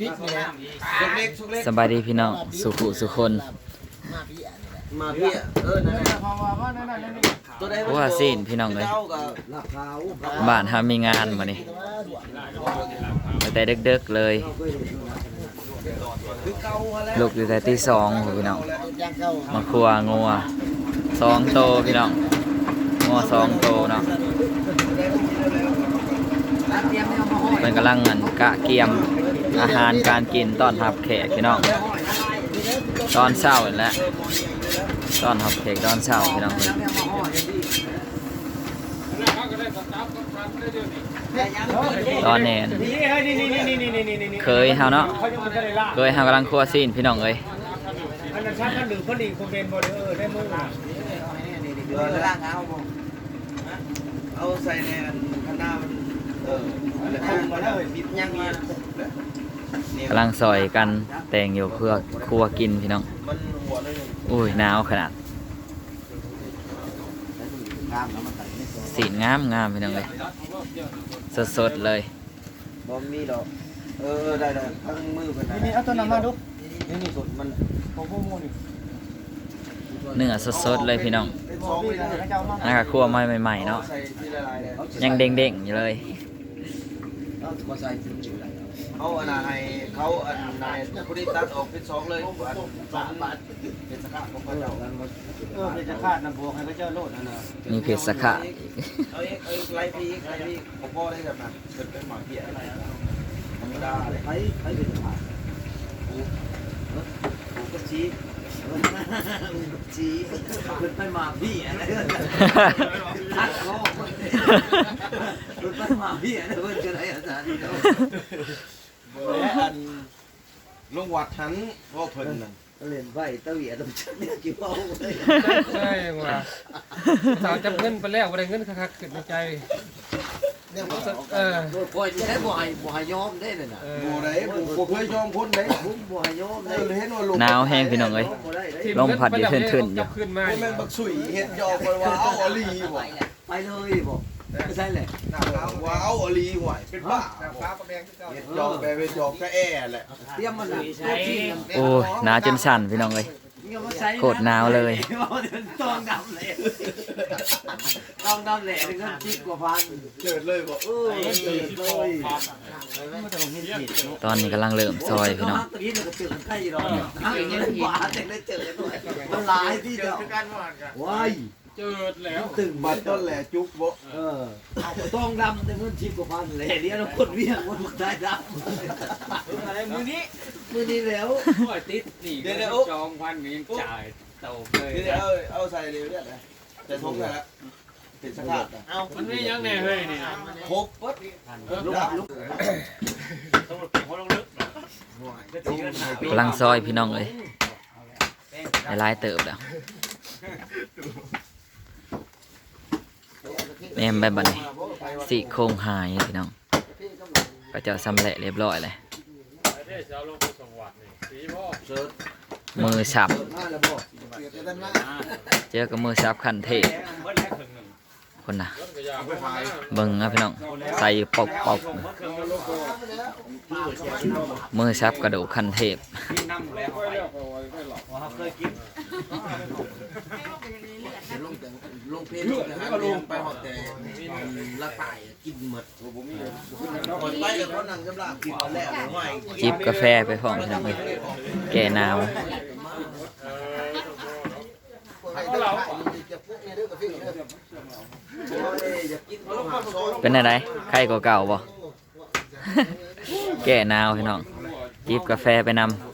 ดิ๊กเนี่ยสุกเล็กสุกเล็กสบายดีพี่น้องสุขุสุคนมาพี่อะนี่แหละมาพี่เออนั่นแหละเพราะนั่นนี่ตัวใดว่าซีนพี่น้องเลยบ้านหามีงานมานี่แต่เด็กๆเลยคือเล้วลูกอยู่แต่ที่สองพี่น้องมาครัวงัวสองโตพี่น้องงัวสองโตเนาะเตรียมให้เอามาห้อยเป็นกำลังเงินกะเกียม อาหารการกินตอนรับแขกพี่น้องตอนเช้าเห็นแล้วตอนรับแขกตอนเช้าพี่น้องตอนแนนเคยเฮาเนาะเคยเฮากำลังคั่วซีนพี่น้องเอ้ยเอาใส่ในคันหน้ามันเออแล้วมันปิดยังมา กำลังซอยกันแต่งอยู่เพื่อครัวกินพี่น้องมันหัวเลยอุ้ยหนาวขนาดตามแล้วมันตัดไม่สวยสีงามงามพี่น้องเลยสดๆเลยบ่มีดอกเออได้ได้ทั้งมือเป็นนี่นี่เอาตัวนั้นมาดูนี่นี่สุดมันของพวกมูนี่เนื้อสดๆเลยพี่น้องเป็นสองไม่ได้เขาจะเอามาน่าจะครัวใหม่ๆเนาะใส่ที่ละลายเลยยังเด้งๆอยู่เลย เอามาใส่ถึงอยู่ไรเขาอันนั้นให้เขาอันนายผู้ที่ตัดออกเป็นสองเลยอันสองบาทเป็นสกัดของเขาเจ้าเออเป็นจะขาดน้ำบวกให้เขาเจ้าโลดนั่นน่ะมีเพชรสะขะเอาเอกเอาเอกไล่พีกไล่พีกผมพ่อได้แบบนั้นเป็นเป็นหมาเบี้ยอะไรธรรมดาเลยไอ้ไอ้เป็นผ่านกูก็ชี้จีขึ้นไปมาพี่อะไรทักโลกขึ้นไปมาพี่อะไรเพื่อนจะได้อาจารย์นี่เนาะ และอันลงวัดทันว่าเพิ่นนั่นเล่นไพ่ตะเวียต้องชักเนี่ยกี่เป้าเลยใช่ว่าสาวจับเงินไปแล้วอะไรเงินคักๆขึ้นในใจเนี่ยมันเออโดยปล่อยใช้บ่อยบ่อยยอมได้เลยนะเอโบอได้ผมเคยยอมพ้นได้ผมบ่อยยอมได้ได้เห็นว่าลงหนาวแห้งพี่น้องเอ้ยบ่ได้ได้ทีลมพัดอยู่ขึ้นๆอยู่ขึ้นมาโมเมนบักสุยเฮ็ดยอกไปว่าเอาอลีบ่ไปเลยบอก ไม่ใช่เลยว่าเอาอลีห่วยเป็นบ้าเฮ็ดยอกไปเป็นยอกก็แอ่แหละเตรียมมันใช้โอ้ยหนาวจนสั่นพี่น้องเลยโคตรหนาวเลยต้องดำเลยต้องดำแหล่ถึงก็จิกกว่าพันเกิดเลยบ่เออเกิดเลยตอนนี้กำลังเริ่มซอยพี่น้องตะกี้เนี่ยก็เจอกันใกล้หรอกห้างอย่างนี้หวานแต่ได้เจอด้วยมันหลายที่เดียวว้าย เจิดแล้ว ตึงบัดต้นแหละจุกบ่เออต้องดำแต่เงินชิบกว่าพันแหล่เดียวเราคนเวียงมันได้ดำอะไรมือนี้มือนี้แล้วปล่อยติดนี่จองพันนี้จ่ายเต่าเลยคือเอาเอาใส่เร็วเนี่ยนะแต่ทงแล้วเป็นสกัดเอามันไม่ยังแน่เฮ้ยนี่ครบปั๊บลุกลุกกำลังซอยพี่น้องเลยหลายๆเติบแล้ว แนมแบบบัดนี้สี่โครงหายพี่น้อง ก็จะสำเร็จเรียบร้อยเลยมือฉับเจอกับมือฉับขันเทพคนน่ะเบิ่งนะพี่น้องใส่ปอกปอกมือชับกระดูกคันเทพลงแต่ลง เพลลงแต่หาลงไปหอดแต่ละตายกินหมดผมมีหมดไปแล้วเขานั่งกำลังกินแล้วไม่จิบกาแฟไปพร้อมพี่น้องเลยแก่หนาวเราจะนาวเป็นอะไรไข้กว่าเก่าบ่แก่หนาวพี่น้องจิบกาแฟไปนำ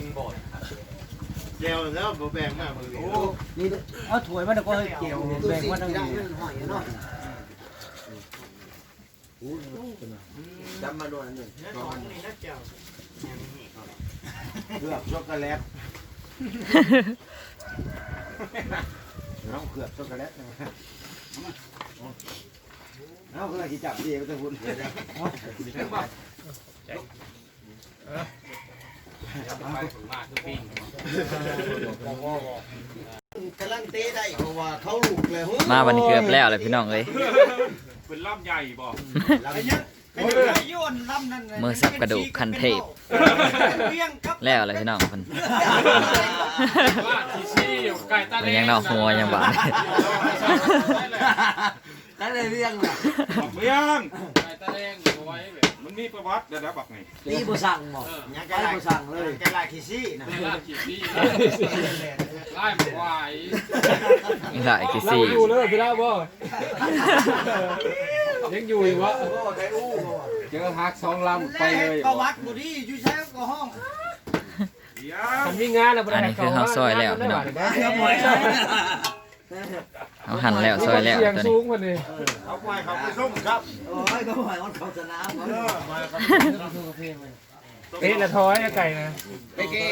มีบ่เลยแก้วแล้วบ่แบ่งมากมือนี่เอาถ้วยมาแล้วก็ให้เกี่ยวแบ่งมาทั้งนี้หอยเนาะจำมาด้วยหนึ่งเกือบช็อกโกแลตเอาเกือบช็อกโกแลตนะเอาคืออะไรที่จับดีก็จะหุ่น กำลังเตะได้เพราะว่าเขาลูกเลยมาวันนี้เกือบแล้วเลยพี่น้องเอ้ยเป็นล่ำใหญ่บ่มือสับกระดูกคันเทพแล้วเลยพี่น้องเพิ่นว่าทีซี่ไก่ตาแดมันงยังเนอกหัวยังบาดนั่นเลยเรื่องน่ะบักเมียงไก่ตาแดงเอาไว้แบบ มันมีประวัติเดี๋ยวนะบักไงนี่บ่สั่งหมดไปบ่สั่งเลยไล่ขี้ซี่ไล่ควายนี่หลายกิซี่อยู่เลยพี่ลาบ่ยังอยู่อีกวะเจอฮักสองลำไปเลยประวัติบ่ดีอยู่ใช้ก็ห้องเดี๋ยมันมีงานแล้วอันนี้คือข้าวซอยแล้วพี่น้องครับหมวย เอาหั่นแล้วซอยแล้วเสียงตัวสูนี้งคนนี้เอาควายเขาไปส่งครับ โอ้ยก็หมวยมันเข้าสนามเออ เอ๊ะละท้อยไก่นะไปเก้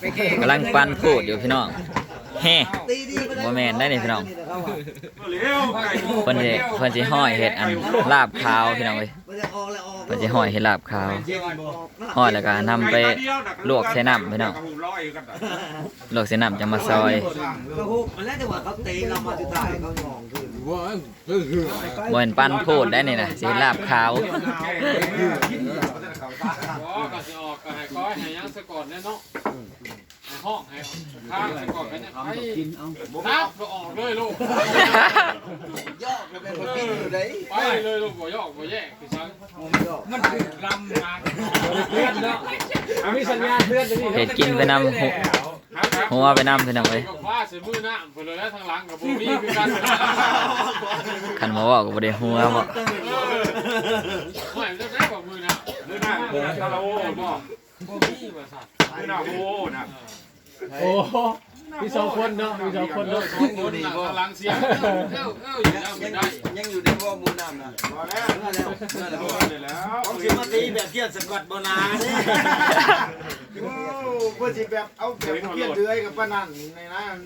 ไปเก้กำลังปั้นพูดอยู่พี่น้องแฮ่บ่แมนได้นี่พี่น้องเร็วไก่เพิ่นสิเพิ่นสิห้อยเฮ็ดอันลาบขาวพี่น้องเอ้ยมันจะออกแล้วออกเพิ่นสิห้อยเฮ็ดลาบขาวห้อยแล้วก็นำไปลวกใส่น้ำพี่น้องลวกใส่น้ำจังมาซอยก็ฮุกมันแล้วจังหวะเขาตีเรามาสุดท้ายเขามองขึ้น เห็นปั้นพูดได้นี่นะสิลาบขาวก็สิออกก็ให้ก้อยให้ยังสะก่อนแน่เนาะให้ห้องให้ข้างสะก่อนกันเนี่ยไปนับก็ออกเลยลูกยอกเลยเป็นคนปิ้งอยู่ไหนไปเลยลูกบ่ยอกบ่แยกพี่ช้างมันคือลำงาเพื่อนเนาะมีสัญญาณเพื่อนจะนี่เฮ็ดกินไปนำ หัวหัวไปนำพี่น้องเอ้ยก็คว้าใส่มือหน้าเพิ่นเลยแล้วทางหลังกับบ่มีคือกันคันบ่เว้าก็บ่ได้หัวบ่ไม่จะได้กับมือนะมือหน้ามือหน้าตะโลบ่บ่มีว่าสัตว์มือหน้าโอ้นะโอ้มีสองคนเนาะมีสองคนเนาะสองคนน่ะกำลังเสียงเอ้าเอ้าเอ้าอยู่แล้วไม่ได้ยังอยู่ในบ่อมูน้ำนะพอแล้วแล้วต้องสิมาตีแบบเทียนสกัดบ่นาเด้โอ้เพื่อสิแบบเอาแบบเพี้ยนเดือยกับป้านั่นในนั้น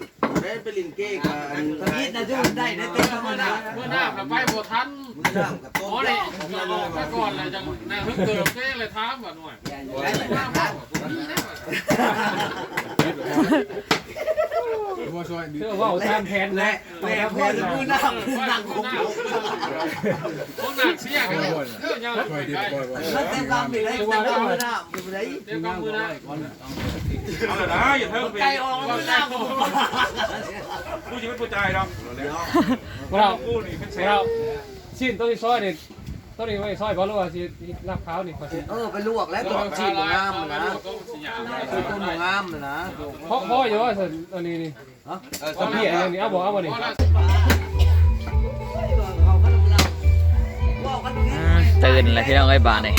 ได้ไปลินเก้กับอันตอนนี้น่ะจะได้ได้เต็มธรรมดาเมื่อหน้าเราไปโบทันมูน้ำกับต้อ๋มอนี่เราออกไปก่อนเลยจังแน่เพิ่งเติมเต้เลยถามว่าหน่อยได้เลยนะเชื่อว่าตามแผนและแม่พ่อมือหน้าหนั่งคงอยู่คนหนักเสียกันเอ้ายังไปได้แล้วเต็มลำอีกเลยเต็มลำมือหน้าเต็มกำมือหนะ เอาเลยนะอย่าเพิ่งไปใจออกมือหน้าผู้ชีวิตผู้ใจดอกเราผู้นี่เป็นเซลเราชิ้นต้นที่ซอยนี่ต้นนี้ไว้ซอยบ่รู้ว่าสิลาบขาวนี่ขอสิเออไปลวกแล้วตัวชีมงามนะคือตัวงามนะเพราะพ่ออยู่ว่าสิอันนี้นี่เอาเพี้ยอย่างนี้เอาบ่เอาบ่นี่เขาก็ดูเราว่ากันตรงนี้อืมตื่นแล้วพี่น้องเอ้ยบาดนี่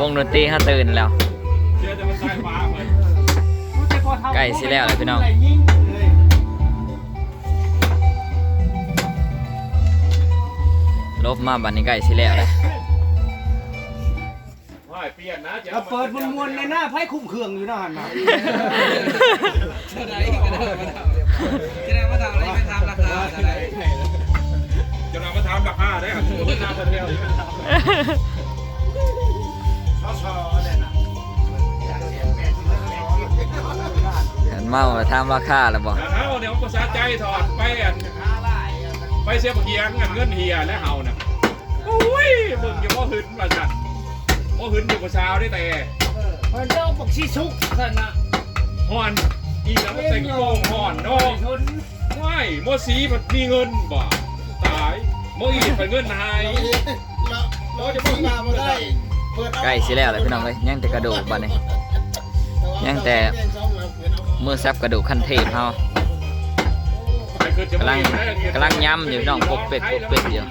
วงดนตรีฮะตื่นแล้ว เชื่อจะมาใส่ฟ้าเหมือนใกล้สิแล้วเลยพี่น้อง ลบมาบัดนี้ใกล้สิแล้วเลยว่าเปลี่ยนนะจะเราเปิดมวนๆในหน้าไพ่คุ้มเครื่องอยู่นะหันมา ถามราคาแล้วบ่แล้วเขาเนี่ยภาษาใจถอดไปอันไปเสียบเกียงเงินเงินเฮียและเฮาน่ะโอ้ยมึงอย่าพ่อหึนมาจัดพ่อหึนอยู่กับเช้าได้แต่มันเจ้าปกชีชุกท่านนะห่อนอีแล้วมันแต่งโป่งห่อนเนาะไม่โมสีมันมีเงินบ่ตายโมอีเป็นเงินหายเราจะมึงมาได้ใกล้สิแล้วเลยพี่น้องเอ้ยยังแต่กระดูกบัดนี้ยังแต่ มือซับกระดูกคันเทพเฮากำลังกำลังย้ำอยู่น้องปกเป็ดปกเป็ดอยู่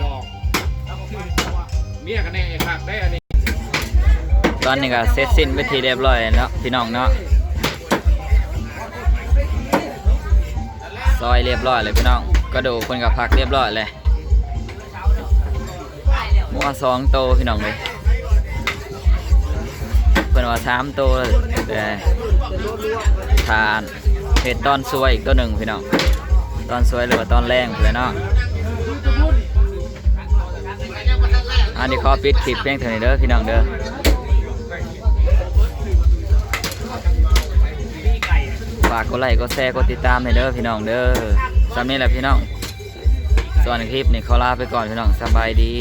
เมียกันแน่ครับได้อันนี้ตอนนี้ก็เสร็จสิ้นไปทีเรียบร้อยแล้วพี่น้องเนาะซอยเรียบร้อยเลยพี่น้องกระดูกคนกับผักเรียบร้อยเลยงัวสองโตวพี่น้องเลยเพิ่นว่าสามโตวแต่ ทานเห็ดตอนสวยอีกตัวหนึ่งพี่น้องตอนสวยหรือว่าตอนแรงเลยเนาะอันนี้ขอปิดคลิปเพียงเท่านี้เด้อพี่น้องเด้อฝากกดไลค์กดแชร์กดติดตามให้เด้อพี่น้องเด้อสำนี้แหละพี่น้อง ส่วนคลิปนี้ขอลาไปก่อนพี่น้องสบายดี